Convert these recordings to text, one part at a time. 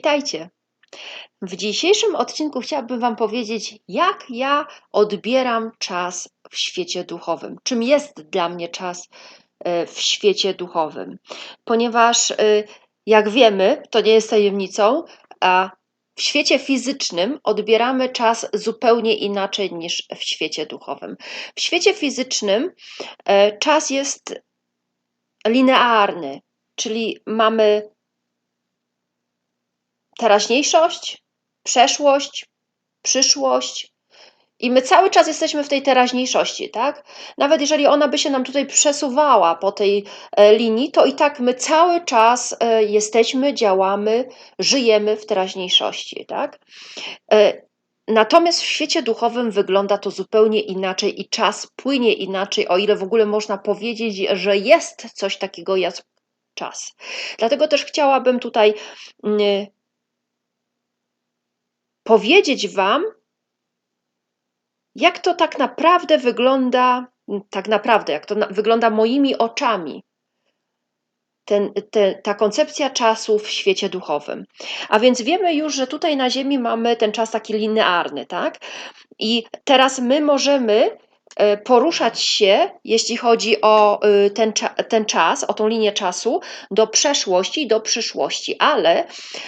Witajcie. W dzisiejszym odcinku chciałabym Wam powiedzieć, jak ja odbieram czas w świecie duchowym. Czym jest dla mnie czas e, w świecie duchowym? Ponieważ, e, jak wiemy, to nie jest tajemnicą, a w świecie fizycznym odbieramy czas zupełnie inaczej niż w świecie duchowym. W świecie fizycznym e, czas jest linearny, czyli mamy teraźniejszość, przeszłość, przyszłość. I my cały czas jesteśmy w tej teraźniejszości, tak? Nawet jeżeli ona by się nam tutaj przesuwała po tej e, linii, to i tak my cały czas e, jesteśmy, działamy, żyjemy w teraźniejszości, tak? E, natomiast w świecie duchowym wygląda to zupełnie inaczej i czas płynie inaczej, o ile w ogóle można powiedzieć, że jest coś takiego jak czas. Dlatego też chciałabym tutaj mm, powiedzieć Wam, jak to tak naprawdę wygląda, tak naprawdę, jak to na, wygląda moimi oczami. Ten, te, ta koncepcja czasu w świecie duchowym. A więc wiemy już, że tutaj na Ziemi mamy ten czas taki linearny, tak? I teraz my możemy poruszać się, jeśli chodzi o y, ten, ten czas, o tą linię czasu, do przeszłości do przyszłości, ale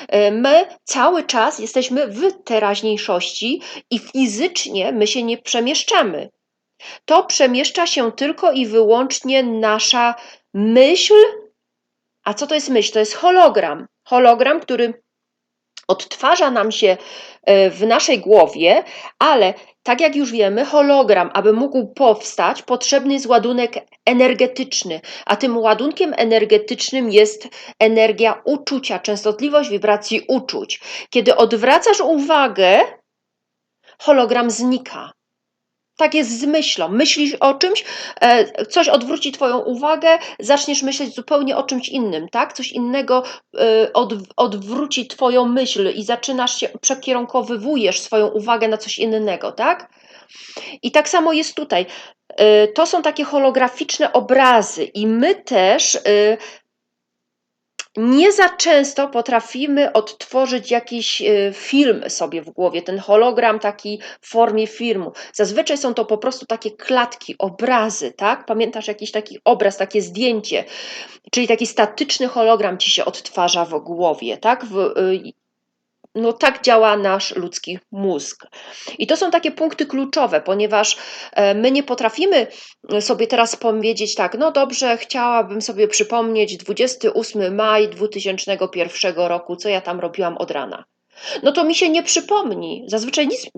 e, my cały czas jesteśmy w teraźniejszości i fizycznie my się nie przemieszczamy. To przemieszcza się tylko i wyłącznie nasza myśl. A co to jest myśl? To jest hologram. Hologram, który odtwarza nam się e, w naszej głowie, ale tak jak już wiemy, hologram, aby mógł powstać, potrzebny jest ładunek energetyczny, a tym ładunkiem energetycznym jest energia uczucia, częstotliwość wibracji uczuć. Kiedy odwracasz uwagę, hologram znika. Tak jest z myślą. Myślisz o czymś, e, coś odwróci Twoją uwagę, zaczniesz myśleć zupełnie o czymś innym, tak? Coś innego e, od, odwróci Twoją myśl i zaczynasz się, przekierunkowywujesz swoją uwagę na coś innego, tak? I tak samo jest tutaj. E, to są takie holograficzne obrazy, i my też nie za często potrafimy odtworzyć jakiś e, film sobie w głowie, ten hologram taki w formie filmu. Zazwyczaj są to po prostu takie klatki, obrazy, tak? Pamiętasz jakiś taki obraz, takie zdjęcie, czyli taki statyczny hologram ci się odtwarza w głowie, tak? W, e, no tak działa nasz ludzki mózg. I to są takie punkty kluczowe, ponieważ e, my nie potrafimy sobie teraz powiedzieć tak, no dobrze, chciałabym sobie przypomnieć 28 maj 2001 roku, co ja tam robiłam od rana. No to mi się nie przypomni. Zazwyczaj nic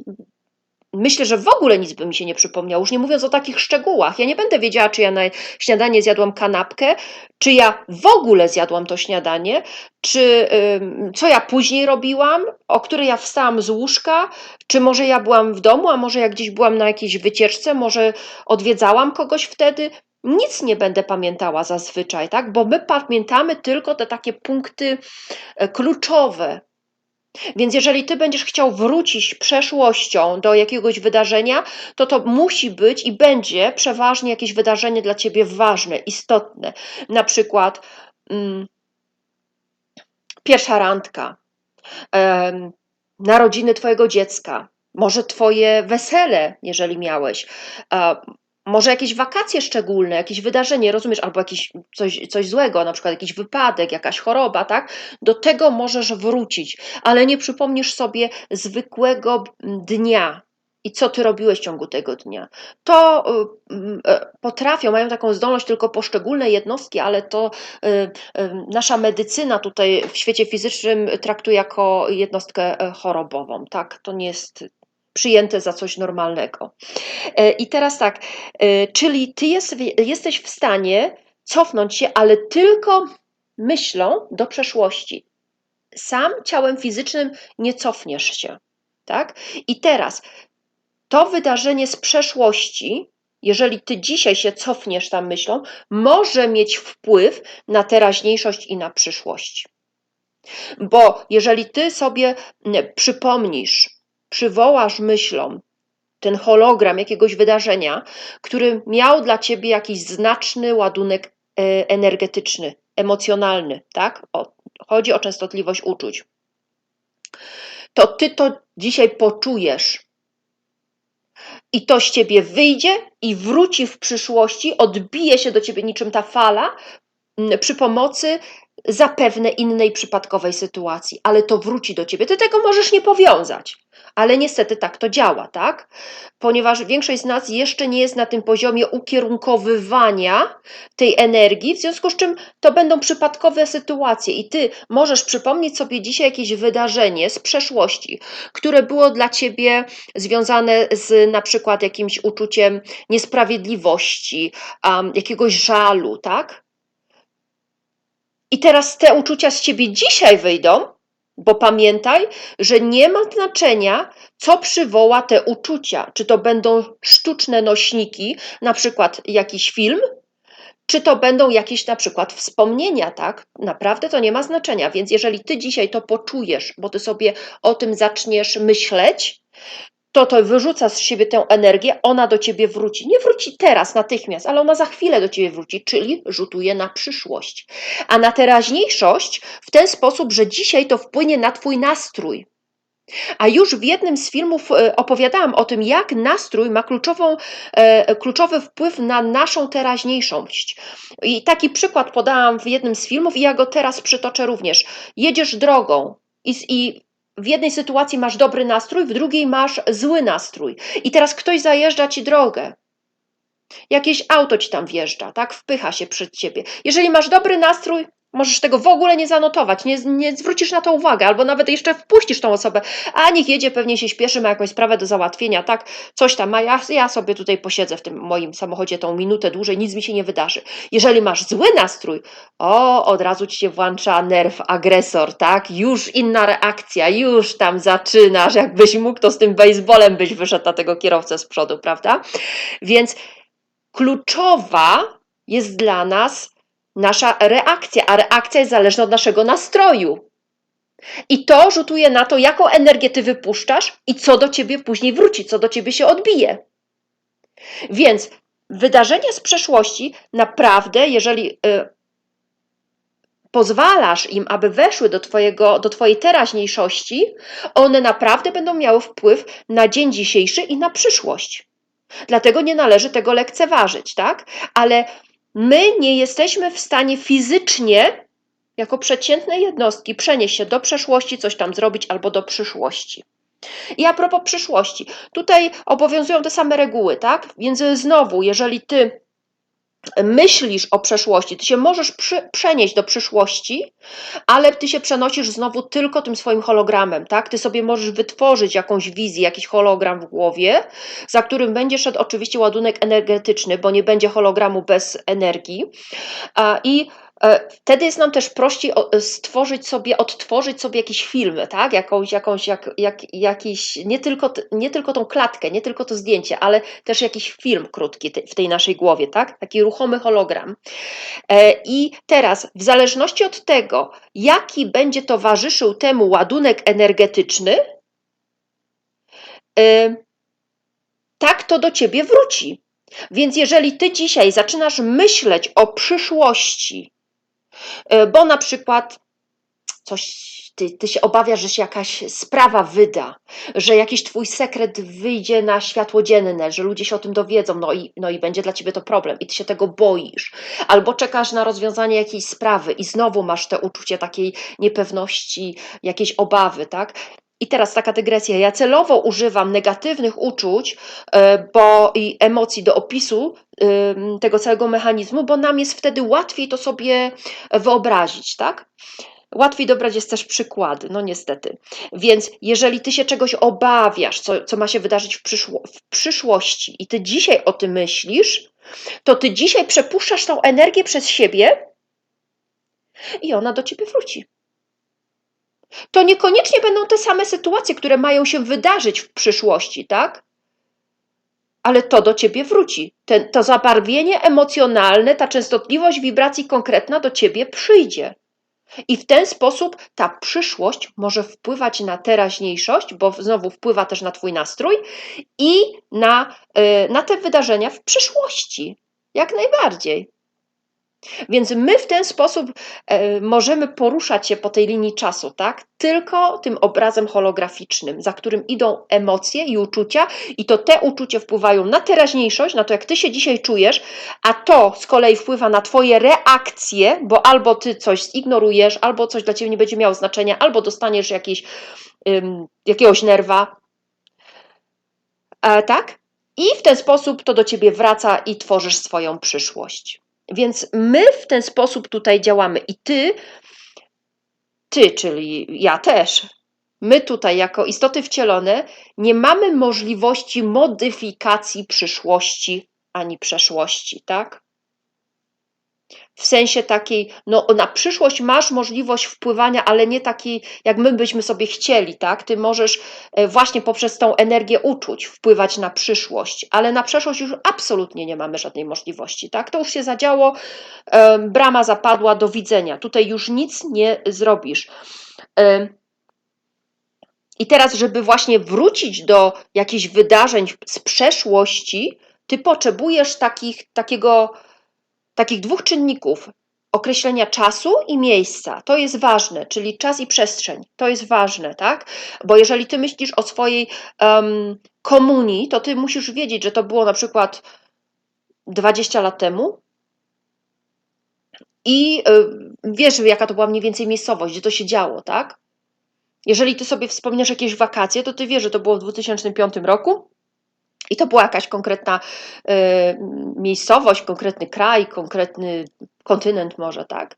Myślę, że w ogóle nic by mi się nie przypomniało, już nie mówiąc o takich szczegółach. Ja nie będę wiedziała, czy ja na śniadanie zjadłam kanapkę, czy ja w ogóle zjadłam to śniadanie, czy co ja później robiłam, o której ja wstałam z łóżka, czy może ja byłam w domu, a może ja gdzieś byłam na jakiejś wycieczce, może odwiedzałam kogoś wtedy. Nic nie będę pamiętała zazwyczaj, tak? Bo my pamiętamy tylko te takie punkty e, kluczowe, więc jeżeli ty będziesz chciał wrócić przeszłością do jakiegoś wydarzenia, to to musi być i będzie przeważnie jakieś wydarzenie dla ciebie ważne, istotne. Na przykład mm, pierwsza randka, um, narodziny twojego dziecka, może twoje wesele, jeżeli miałeś, może jakieś wakacje szczególne, jakieś wydarzenie, rozumiesz, albo jakieś coś, coś złego, na przykład jakiś wypadek, jakaś choroba, tak? Do tego możesz wrócić, ale nie przypomnisz sobie zwykłego dnia, i co ty robiłeś w ciągu tego dnia. To y, y, potrafią, mają taką zdolność tylko poszczególne jednostki, ale to y, nasza medycyna tutaj w świecie fizycznym traktuje jako jednostkę e, chorobową. Tak, to nie jest przyjęte za coś normalnego. E, I teraz tak, e, czyli ty jest, jesteś w stanie cofnąć się, ale tylko myślą do przeszłości. Sam ciałem fizycznym nie cofniesz się. Tak? I teraz to wydarzenie z przeszłości, jeżeli ty dzisiaj się cofniesz tam myślą, może mieć wpływ na teraźniejszość i na przyszłość. Bo jeżeli ty sobie przypomnisz przywołasz myślą ten hologram jakiegoś wydarzenia, który miał dla ciebie jakiś znaczny ładunek e, energetyczny, emocjonalny, tak? O, chodzi o częstotliwość uczuć. to ty to dzisiaj poczujesz. I to z ciebie wyjdzie i wróci w przyszłości, odbije się do ciebie niczym ta fala przy pomocy zapewne innej przypadkowej sytuacji, ale to wróci do ciebie. Ty tego możesz nie powiązać, ale niestety tak to działa, tak? Ponieważ większość z nas jeszcze nie jest na tym poziomie ukierunkowywania tej energii, w związku z czym to będą przypadkowe sytuacje i ty możesz przypomnieć sobie dzisiaj jakieś wydarzenie z przeszłości, które było dla ciebie związane z na przykład jakimś uczuciem niesprawiedliwości, um, jakiegoś żalu, tak? I teraz te uczucia z ciebie dzisiaj wyjdą, bo pamiętaj, że nie ma znaczenia, co przywoła te uczucia. Czy to będą sztuczne nośniki, na przykład jakiś film, czy to będą jakieś na przykład wspomnienia, tak? Naprawdę to nie ma znaczenia. Więc jeżeli ty dzisiaj to poczujesz, bo ty sobie o tym zaczniesz myśleć, to to wyrzuca z siebie tę energię, ona do ciebie wróci. Nie wróci teraz, natychmiast, ale ona za chwilę do ciebie wróci, czyli rzutuje na przyszłość. A na teraźniejszość w ten sposób, że dzisiaj to wpłynie na twój nastrój. A już w jednym z filmów e, opowiadałam o tym, jak nastrój ma kluczową, e, kluczowy wpływ na naszą teraźniejszość. I taki przykład podałam w jednym z filmów, i ja go teraz przytoczę również. Jedziesz drogą i, i w jednej sytuacji masz dobry nastrój, w drugiej masz zły nastrój. I teraz ktoś zajeżdża ci drogę. Jakieś auto ci tam wjeżdża, tak? Wpycha się przed ciebie. Jeżeli masz dobry nastrój, Możesz tego w ogóle nie zanotować, nie, nie zwrócisz na to uwagi, albo nawet jeszcze wpuścisz tą osobę, a niech jedzie, pewnie się śpieszy, ma jakąś sprawę do załatwienia, tak, coś tam ma, ja, ja sobie tutaj posiedzę w tym moim samochodzie tą minutę dłużej, nic mi się nie wydarzy. Jeżeli masz zły nastrój, o, od razu ci się włącza nerw agresor, tak, już inna reakcja, już tam zaczynasz, jakbyś mógł, to z tym baseballem byś wyszedł na tego kierowcę z przodu, prawda? Więc kluczowa jest dla nas nasza reakcja, a reakcja jest zależna od naszego nastroju. I to rzutuje na to, jaką energię ty wypuszczasz i co do ciebie później wróci, co do ciebie się odbije. Więc wydarzenia z przeszłości naprawdę, jeżeli y, pozwalasz im, aby weszły do, twojego, do Twojej teraźniejszości, one naprawdę będą miały wpływ na dzień dzisiejszy i na przyszłość. Dlatego nie należy tego lekceważyć, tak? Ale My nie jesteśmy w stanie fizycznie, jako przeciętne jednostki, przenieść się do przeszłości, coś tam zrobić albo do przyszłości. I a propos przyszłości, tutaj obowiązują te same reguły, tak? Więc znowu, jeżeli ty myślisz o przeszłości, ty się możesz przy, przenieść do przyszłości, ale ty się przenosisz znowu tylko tym swoim hologramem, tak? Ty sobie możesz wytworzyć jakąś wizję, jakiś hologram w głowie, za którym będzie szedł oczywiście ładunek energetyczny, bo nie będzie hologramu bez energii. I E, wtedy jest nam też prościej stworzyć sobie, odtworzyć sobie jakiś film, tak? Jakąś, jakąś, jak, jak, jakiś, nie tylko, nie tylko tą klatkę, nie tylko to zdjęcie, ale też jakiś film krótki w tej naszej głowie, tak? Taki ruchomy hologram. E, I teraz, w zależności od tego, jaki będzie towarzyszył temu ładunek energetyczny, e, tak to do ciebie wróci. Więc jeżeli ty dzisiaj zaczynasz myśleć o przyszłości, E, bo na przykład coś, ty, ty się obawiasz, że się jakaś sprawa wyda, że jakiś twój sekret wyjdzie na światło dzienne, że ludzie się o tym dowiedzą, no i, no i będzie dla ciebie to problem i ty się tego boisz. Albo czekasz na rozwiązanie jakiejś sprawy i znowu masz te uczucie takiej niepewności, jakiejś obawy, tak? I teraz taka dygresja. Ja celowo używam negatywnych uczuć e, bo, i emocji do opisu tego całego mechanizmu, bo nam jest wtedy łatwiej to sobie wyobrazić, tak? Łatwiej dobrać jest też przykłady, no niestety. Więc jeżeli ty się czegoś obawiasz, co, co ma się wydarzyć w, przyszło, w przyszłości i ty dzisiaj o tym myślisz, to ty dzisiaj przepuszczasz tą energię przez siebie i ona do ciebie wróci to niekoniecznie będą te same sytuacje, które mają się wydarzyć w przyszłości, tak? Ale to do ciebie wróci. Ten, to zabarwienie emocjonalne, ta częstotliwość wibracji konkretna do ciebie przyjdzie. I w ten sposób ta przyszłość może wpływać na teraźniejszość, bo znowu wpływa też na Twój nastrój i na, yy, na te wydarzenia w przyszłości. Jak najbardziej. Więc my w ten sposób e, możemy poruszać się po tej linii czasu, tak? Tylko tym obrazem holograficznym, za którym idą emocje i uczucia, i to te uczucia wpływają na teraźniejszość, na to, jak ty się dzisiaj czujesz, a to z kolei wpływa na twoje reakcje, bo albo ty coś zignorujesz, albo coś dla ciebie nie będzie miało znaczenia, albo dostaniesz jakieś, ym, jakiegoś nerwa. E, tak? I w ten sposób to do ciebie wraca i tworzysz swoją przyszłość. Więc my w ten sposób tutaj działamy i ty, ty, czyli ja też, my tutaj jako istoty wcielone nie mamy możliwości modyfikacji przyszłości ani przeszłości, tak? W sensie takiej, no na przyszłość masz możliwość wpływania, ale nie takiej, jak my byśmy sobie chcieli, tak? Ty możesz e, właśnie poprzez tą energię uczuć wpływać na przyszłość, ale na przeszłość już absolutnie nie mamy żadnej możliwości, tak? To już się zadziało, brama zapadła, do widzenia. Tutaj już nic nie zrobisz. I teraz, żeby właśnie wrócić do jakichś wydarzeń z przeszłości, ty potrzebujesz takich, takiego takich dwóch czynników określenia czasu i miejsca. To jest ważne, czyli czas i przestrzeń. To jest ważne, tak? Bo jeżeli ty myślisz o swojej um, komunii, to ty musisz wiedzieć, że to było na przykład 20 lat temu. I y, wiesz, jaka to była mniej więcej miejscowość, gdzie to się działo, tak? Jeżeli ty sobie wspomniesz jakieś wakacje, to ty wiesz, że to było w 2005 roku, i to była jakaś konkretna y, miejscowość, konkretny kraj, konkretny kontynent, może tak.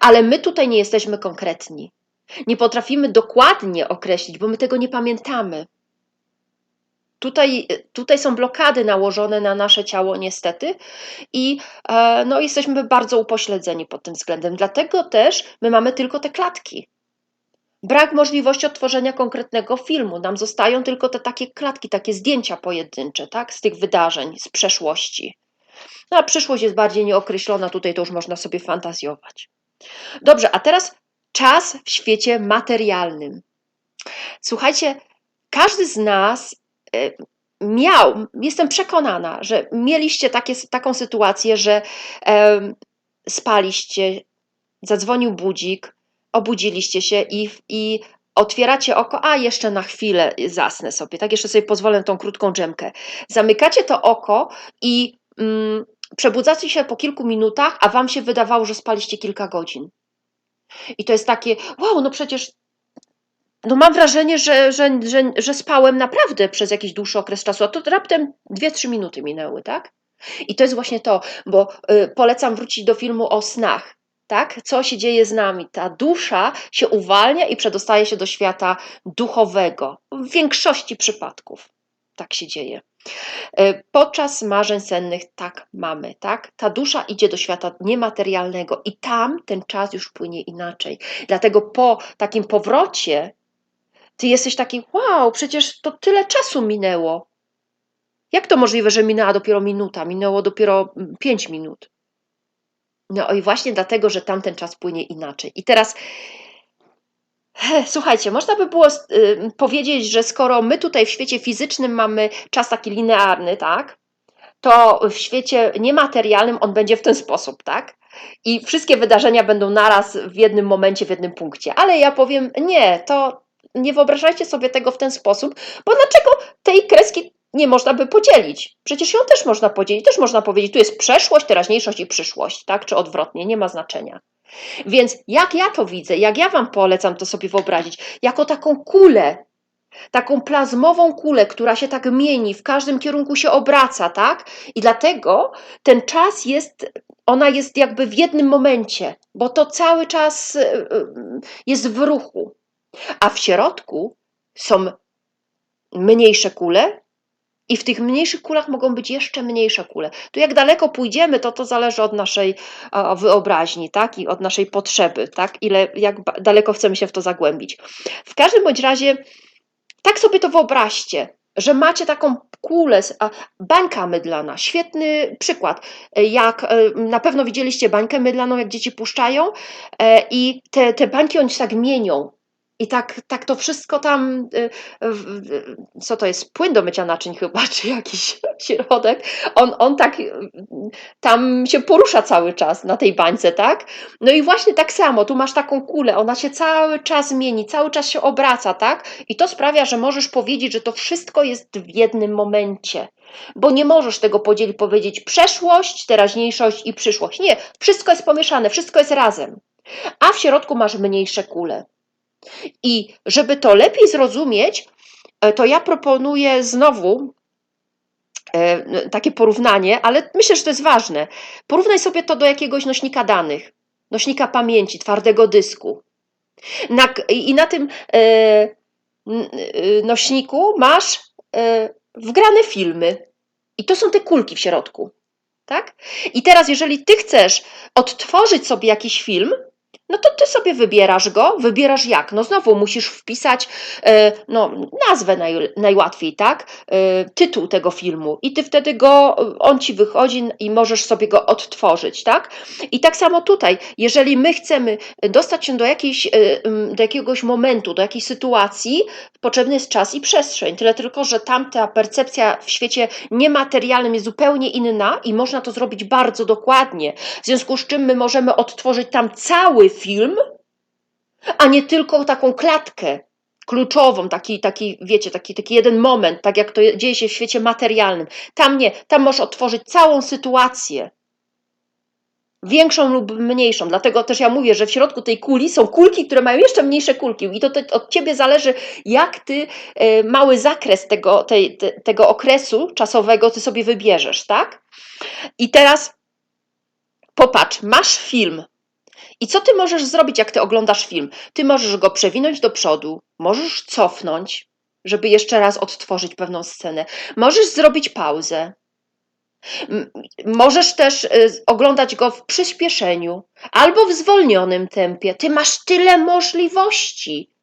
Ale my tutaj nie jesteśmy konkretni. Nie potrafimy dokładnie określić, bo my tego nie pamiętamy. Tutaj, tutaj są blokady nałożone na nasze ciało, niestety, i e, no, jesteśmy bardzo upośledzeni pod tym względem. Dlatego też my mamy tylko te klatki. Brak możliwości odtworzenia konkretnego filmu. Nam zostają tylko te takie klatki, takie zdjęcia pojedyncze, tak, z tych wydarzeń, z przeszłości. No a przyszłość jest bardziej nieokreślona, tutaj to już można sobie fantazjować. Dobrze, a teraz czas w świecie materialnym. Słuchajcie, każdy z nas e, miał, jestem przekonana, że mieliście takie, taką sytuację, że spaliście, zadzwonił budzik, obudziliście się i, i otwieracie oko, a jeszcze na chwilę zasnę sobie, tak? Jeszcze sobie pozwolę tą krótką dżemkę. Zamykacie to oko i mm, przebudzacie się po kilku minutach, a wam się wydawało, że spaliście kilka godzin. I to jest takie, wow, no przecież no mam wrażenie, że, że, że, że spałem naprawdę przez jakiś dłuższy okres czasu, a to raptem 2-3 minuty minęły, tak? I to jest właśnie to, bo y, polecam wrócić do filmu o snach tak? Co się dzieje z nami? Ta dusza się uwalnia i przedostaje się do świata duchowego. W większości przypadków tak się dzieje. E, podczas marzeń sennych tak mamy, tak? Ta dusza idzie do świata niematerialnego i tam ten czas już płynie inaczej. Dlatego po takim powrocie ty jesteś taki, wow, przecież to tyle czasu minęło. Jak to możliwe, że minęła dopiero minuta, minęło dopiero mm, pięć minut? No i właśnie dlatego, że tamten czas płynie inaczej. I teraz Słuchajcie, można by było powiedzieć, że skoro my tutaj w świecie fizycznym mamy czas taki linearny, tak? To w świecie niematerialnym on będzie w ten sposób, tak? I wszystkie wydarzenia będą naraz w jednym momencie, w jednym punkcie. Ale ja powiem, nie, to nie wyobrażajcie sobie tego w ten sposób, bo dlaczego tej kreski nie można by podzielić. Przecież ją też można podzielić, też można powiedzieć, tu jest przeszłość, teraźniejszość i przyszłość, tak? Czy odwrotnie, nie ma znaczenia. Więc jak ja to widzę, jak ja Wam polecam to sobie wyobrazić, jako taką kulę, taką plazmową kulę, która się tak mieni, w każdym kierunku się obraca, tak? I dlatego ten czas jest, ona jest jakby w jednym momencie, bo to cały czas y, y, jest w ruchu. A w środku są mniejsze kule, i w tych mniejszych kulach mogą być jeszcze mniejsze kule. Tu jak daleko pójdziemy, to to zależy od naszej wyobraźni, tak? I od naszej potrzeby, tak? Ile, jak daleko chcemy się w to zagłębić. W każdym bądź razie, tak sobie to wyobraźcie, że macie taką kulę, bańka mydlana, świetny przykład. Jak e, na pewno widzieliście bańkę mydlaną, jak dzieci puszczają e, i te, te bańki one się tak mienią, I tak, tak to wszystko tam, y, w- w- co to jest, płyn do mycia naczyń chyba, czy jakiś środek, on, on tak y, tam się porusza cały czas na tej bańce, tak? No i właśnie tak samo, tu masz taką kulę, ona się cały czas mieni, cały czas się obraca, tak? I to sprawia, że możesz powiedzieć, że to wszystko jest w jednym momencie. Bo nie możesz tego podzielić, powiedzieć przeszłość, teraźniejszość i przyszłość. Nie, wszystko jest pomieszane, wszystko jest razem. A w środku masz mniejsze kule. I żeby to lepiej zrozumieć, e, to ja proponuję znowu e, takie porównanie, ale myślę, że to jest ważne. Porównaj sobie to do jakiegoś nośnika danych, nośnika pamięci, twardego dysku. Na, I na tym e, nośniku masz wgrane filmy. I to są te kulki w środku. Tak? I teraz, jeżeli ty chcesz odtworzyć sobie jakiś film, no to ty sobie wybierasz go, wybierasz jak. No znowu musisz wpisać e, no, nazwę naj, najłatwiej, tak? E, tytuł tego filmu i ty wtedy go, on ci wychodzi i możesz sobie go odtworzyć, tak? I tak samo tutaj, jeżeli my chcemy dostać się do, jakiejś, e, do jakiegoś momentu, do jakiejś sytuacji, potrzebny jest czas i przestrzeń. Tyle tylko, że tamta percepcja w świecie niematerialnym jest zupełnie inna i można to zrobić bardzo dokładnie. W związku z czym my możemy odtworzyć tam cały film, a nie tylko taką klatkę kluczową, taki, taki wiecie, taki, taki jeden moment, tak jak to je- dzieje się w świecie materialnym. Tam nie, tam możesz odtworzyć całą sytuację. Większą lub mniejszą. Dlatego też ja mówię, że w środku tej kuli są kulki, które mają jeszcze mniejsze kulki. I to od ciebie zależy, jak ty e, mały zakres tego, te, tego okresu czasowego ty sobie wybierzesz, tak? I teraz popatrz, masz film. I co ty możesz zrobić, jak ty oglądasz film? Ty możesz go przewinąć do przodu, możesz cofnąć, żeby jeszcze raz odtworzyć pewną scenę. Możesz zrobić pauzę. Możesz też y, oglądać go w przyspieszeniu albo w zwolnionym tempie. Ty masz tyle możliwości.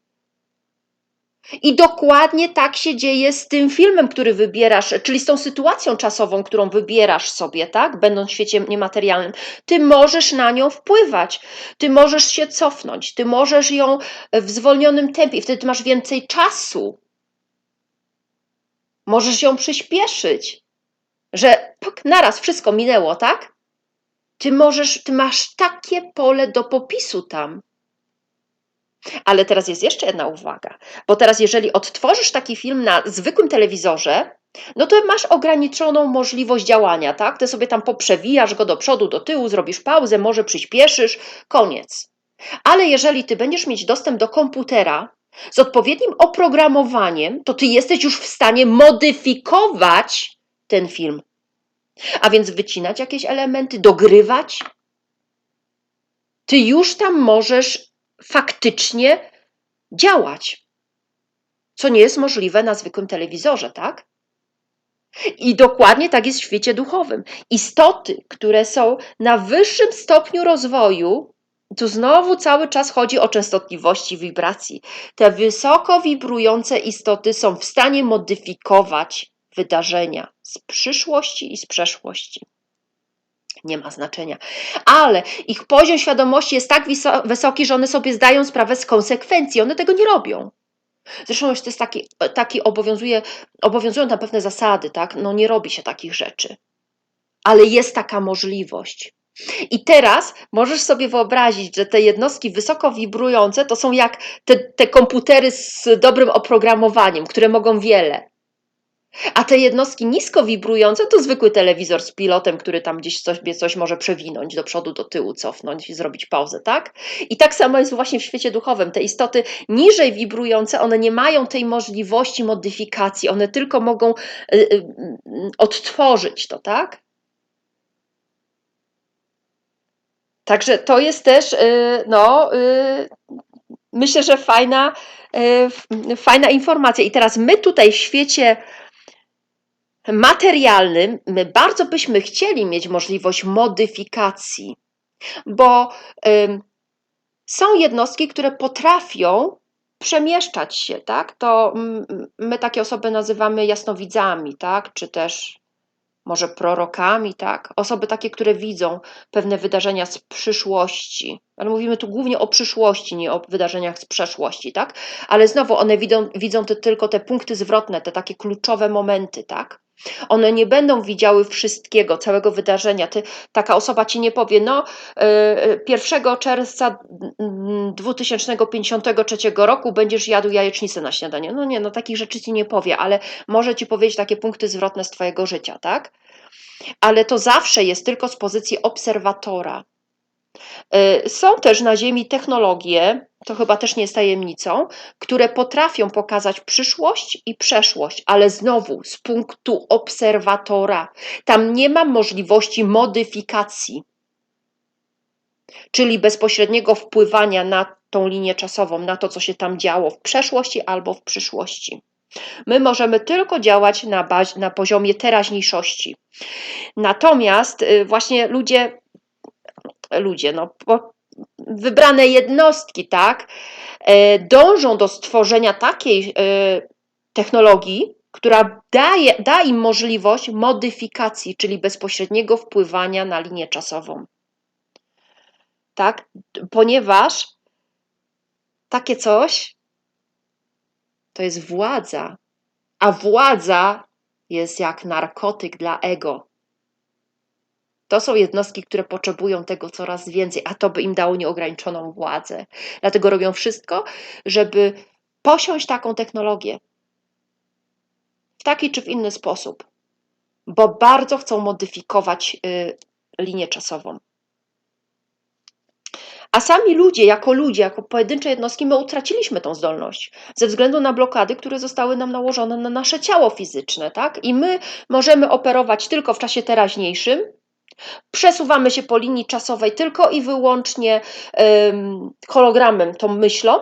I dokładnie tak się dzieje z tym filmem, który wybierasz, czyli z tą sytuacją czasową, którą wybierasz sobie, tak, będąc w świecie niematerialnym. Ty możesz na nią wpływać, ty możesz się cofnąć, ty możesz ją w zwolnionym tempie, wtedy masz więcej czasu. Możesz ją przyspieszyć, że puk, naraz wszystko minęło, tak? Ty możesz, ty masz takie pole do popisu tam. Ale teraz jest jeszcze jedna uwaga, bo teraz jeżeli odtworzysz taki film na zwykłym telewizorze, no to masz ograniczoną możliwość działania, tak? Ty sobie tam poprzewijasz go do przodu, do tyłu, zrobisz pauzę, może przyspieszysz, koniec. Ale jeżeli ty będziesz mieć dostęp do komputera z odpowiednim oprogramowaniem, to ty jesteś już w stanie modyfikować ten film. A więc wycinać jakieś elementy, dogrywać. Ty już tam możesz faktycznie działać, co nie jest możliwe na zwykłym telewizorze, tak? I dokładnie tak jest w świecie duchowym. Istoty, które są na wyższym stopniu rozwoju, tu znowu cały czas chodzi o częstotliwości wibracji. Te wysoko wibrujące istoty są w stanie modyfikować wydarzenia z przyszłości i z przeszłości. Nie ma znaczenia. Ale ich poziom świadomości jest tak wysoki, że one sobie zdają sprawę z konsekwencji. One tego nie robią. Zresztą już to jest taki, taki obowiązuje, obowiązują tam pewne zasady, tak? No nie robi się takich rzeczy. Ale jest taka możliwość. I teraz możesz sobie wyobrazić, że te jednostki wysoko wibrujące to są jak te, te komputery z dobrym oprogramowaniem, które mogą wiele. A te jednostki nisko wibrujące to zwykły telewizor z pilotem, który tam gdzieś sobie coś może przewinąć do przodu, do tyłu, cofnąć i zrobić pauzę, tak? I tak samo jest właśnie w świecie duchowym. Te istoty niżej wibrujące, one nie mają tej możliwości modyfikacji, one tylko mogą y, y, y, odtworzyć to, tak? Także to jest też, y, no, y, myślę, że fajna, y, fajna informacja. I teraz my tutaj w świecie materialnym, my bardzo byśmy chcieli mieć możliwość modyfikacji, bo ym, są jednostki, które potrafią przemieszczać się, tak? To mm, my takie osoby nazywamy jasnowidzami, tak? Czy też może prorokami, tak? Osoby takie, które widzą pewne wydarzenia z przyszłości. Ale mówimy tu głównie o przyszłości, nie o wydarzeniach z przeszłości, tak? Ale znowu one widzą, widzą te, tylko te punkty zwrotne, te takie kluczowe momenty, tak? One nie będą widziały wszystkiego, całego wydarzenia. Ty, taka osoba ci nie powie, no, y, 1 czerwca mm, 2053 roku będziesz jadł jajecznicę na śniadanie. No nie, no takich rzeczy ci nie powie, ale może ci powiedzieć takie punkty zwrotne z twojego życia, tak? Ale to zawsze jest tylko z pozycji obserwatora. Y, Są też na Ziemi technologie, to chyba też nie jest tajemnicą, które potrafią pokazać przyszłość i przeszłość, ale znowu z punktu obserwatora. Tam nie ma możliwości modyfikacji, czyli bezpośredniego wpływania na tą linię czasową, na to, co się tam działo w przeszłości albo w przyszłości. My możemy tylko działać na, na poziomie teraźniejszości. Natomiast y, właśnie ludzie, ludzie, no, wybrane jednostki, tak, e, dążą do stworzenia takiej e, technologii, która daje, da im możliwość modyfikacji, czyli bezpośredniego wpływania na linię czasową. Tak, ponieważ takie coś to jest władza, a władza jest jak narkotyk dla ego. To są jednostki, które potrzebują tego coraz więcej, a to by im dało nieograniczoną władzę. Dlatego robią wszystko, żeby posiąść taką technologię w taki czy w inny sposób, bo bardzo chcą modyfikować y, linię czasową. A sami ludzie, jako ludzie, jako pojedyncze jednostki, my utraciliśmy tą zdolność ze względu na blokady, które zostały nam nałożone na nasze ciało fizyczne, tak? I my możemy operować tylko w czasie teraźniejszym, Przesuwamy się po linii czasowej tylko i wyłącznie hologramem, tą myślą,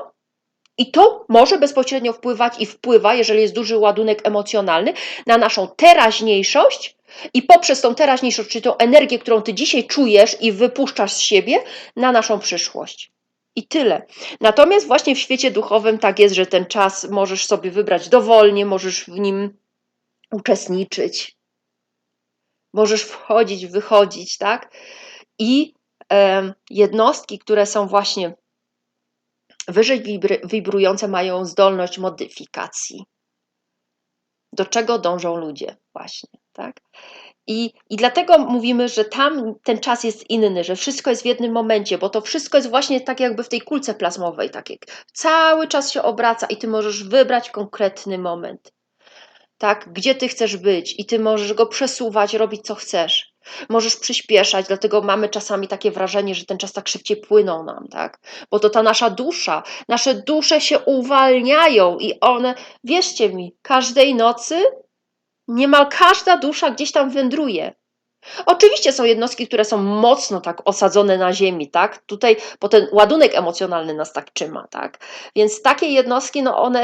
i to może bezpośrednio wpływać i wpływa, jeżeli jest duży ładunek emocjonalny, na naszą teraźniejszość i poprzez tą teraźniejszość, czyli tą energię, którą ty dzisiaj czujesz i wypuszczasz z siebie, na naszą przyszłość. I tyle. Natomiast właśnie w świecie duchowym tak jest, że ten czas możesz sobie wybrać dowolnie, możesz w nim uczestniczyć, możesz wchodzić, wychodzić, tak? I e, jednostki, które są właśnie wyżej wibrujące, mają zdolność modyfikacji. Do czego dążą ludzie, właśnie, tak? I, I dlatego mówimy, że tam ten czas jest inny, że wszystko jest w jednym momencie, bo to wszystko jest właśnie tak jakby w tej kulce plazmowej, tak jak cały czas się obraca i ty możesz wybrać konkretny moment tak, gdzie ty chcesz być i ty możesz go przesuwać, robić co chcesz. Możesz przyspieszać, dlatego mamy czasami takie wrażenie, że ten czas tak szybciej płyną nam, tak? Bo to ta nasza dusza, nasze dusze się uwalniają i one, wierzcie mi, każdej nocy niemal każda dusza gdzieś tam wędruje. Oczywiście są jednostki, które są mocno tak osadzone na ziemi, tak? Tutaj, bo ten ładunek emocjonalny nas tak trzyma, tak? Więc takie jednostki, no one,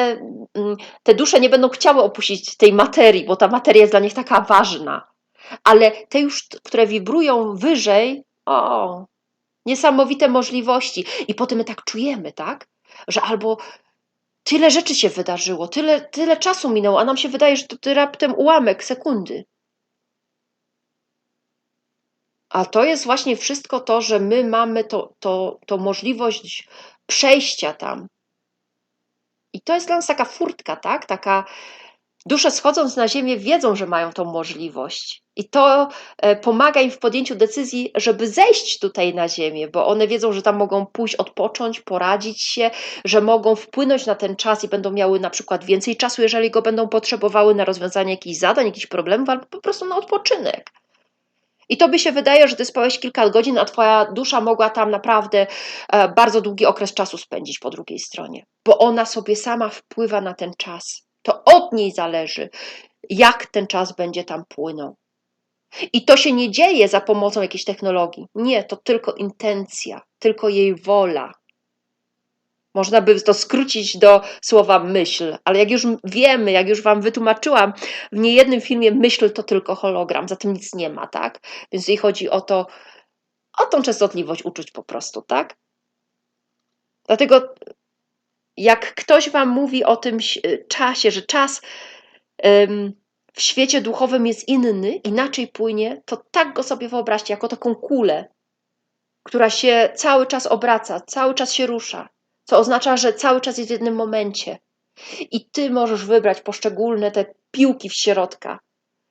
mm, te dusze nie będą chciały opuścić tej materii, bo ta materia jest dla nich taka ważna. Ale te już, które wibrują wyżej, o, niesamowite możliwości. I potem my tak czujemy, tak? Że albo tyle rzeczy się wydarzyło, tyle, tyle czasu minęło, a nam się wydaje, że to raptem ułamek sekundy. A to jest właśnie wszystko to, że my mamy to, to, to możliwość przejścia tam. I to jest dla nas taka furtka, tak? Taka dusze schodząc na ziemię wiedzą, że mają tą możliwość. I to e, pomaga im w podjęciu decyzji, żeby zejść tutaj na ziemię, bo one wiedzą, że tam mogą pójść, odpocząć, poradzić się, że mogą wpłynąć na ten czas i będą miały na przykład więcej czasu, jeżeli go będą potrzebowały na rozwiązanie jakichś zadań, jakichś problemów, albo po prostu na odpoczynek. I to by się wydaje, że ty spałeś kilka godzin, a twoja dusza mogła tam naprawdę e, bardzo długi okres czasu spędzić po drugiej stronie, bo ona sobie sama wpływa na ten czas. To od niej zależy, jak ten czas będzie tam płynął. I to się nie dzieje za pomocą jakiejś technologii. Nie, to tylko intencja, tylko jej wola. Można by to skrócić do słowa myśl, ale jak już wiemy, jak już Wam wytłumaczyłam, w niejednym filmie myśl to tylko hologram, za tym nic nie ma, tak? Więc jeśli chodzi o to, o tą częstotliwość uczuć po prostu, tak? Dlatego jak ktoś Wam mówi o tym czasie, że czas w świecie duchowym jest inny, inaczej płynie, to tak go sobie wyobraźcie, jako taką kulę, która się cały czas obraca, cały czas się rusza, co oznacza, że cały czas jest w jednym momencie. I ty możesz wybrać poszczególne te piłki w środka.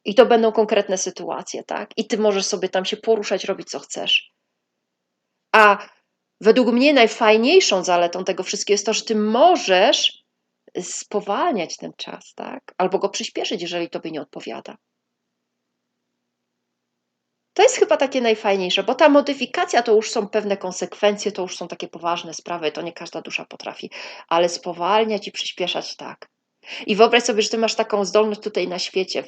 I to będą konkretne sytuacje, tak? I ty możesz sobie tam się poruszać, robić co chcesz. A według mnie najfajniejszą zaletą tego wszystkiego jest to, że ty możesz spowalniać ten czas, tak? Albo go przyspieszyć, jeżeli tobie nie odpowiada. To jest chyba takie najfajniejsze, bo ta modyfikacja to już są pewne konsekwencje, to już są takie poważne sprawy, to nie każda dusza potrafi, ale spowalniać i przyspieszać tak. I wyobraź sobie, że ty masz taką zdolność tutaj na świecie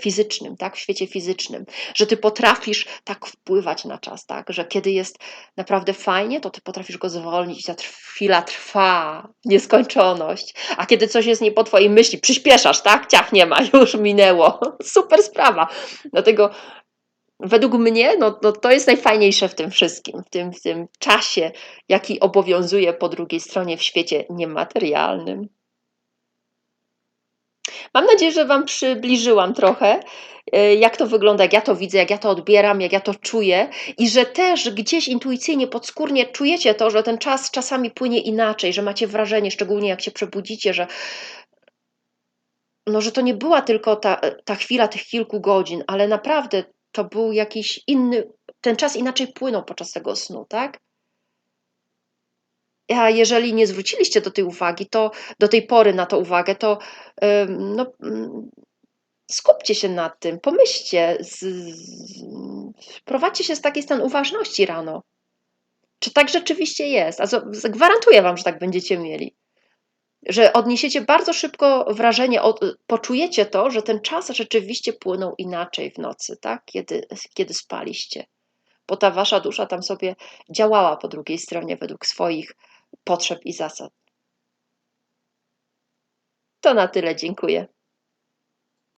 fizycznym, tak, w świecie fizycznym, że ty potrafisz tak wpływać na czas, tak, że kiedy jest naprawdę fajnie, to ty potrafisz go zwolnić, ta chwila trwa, nieskończoność, a kiedy coś jest nie po twojej myśli, przyspieszasz, tak, ciach nie ma, już minęło, super sprawa. Dlatego według mnie no, no, to jest najfajniejsze w tym wszystkim, w tym, w tym czasie, jaki obowiązuje po drugiej stronie w świecie niematerialnym. Mam nadzieję, że Wam przybliżyłam trochę, e, jak to wygląda, jak ja to widzę, jak ja to odbieram, jak ja to czuję i że też gdzieś intuicyjnie, podskórnie czujecie to, że ten czas czasami płynie inaczej, że macie wrażenie, szczególnie jak się przebudzicie, że no, że to nie była tylko ta, ta chwila tych kilku godzin, ale naprawdę to był jakiś inny, ten czas inaczej płynął podczas tego snu, tak? A jeżeli nie zwróciliście do tej uwagi, to do tej pory na to uwagę, to no, mm, skupcie się nad tym, pomyślcie, z, z, prowadźcie się z takiej stan uważności rano. Czy tak rzeczywiście jest? A gwarantuję Wam, że tak będziecie mieli. Że odniesiecie bardzo szybko wrażenie, od, poczujecie to, że ten czas rzeczywiście płynął inaczej w nocy, tak? kiedy, kiedy spaliście. Bo ta wasza dusza tam sobie działała po drugiej stronie według swoich potrzeb i zasad. To na tyle, dziękuję.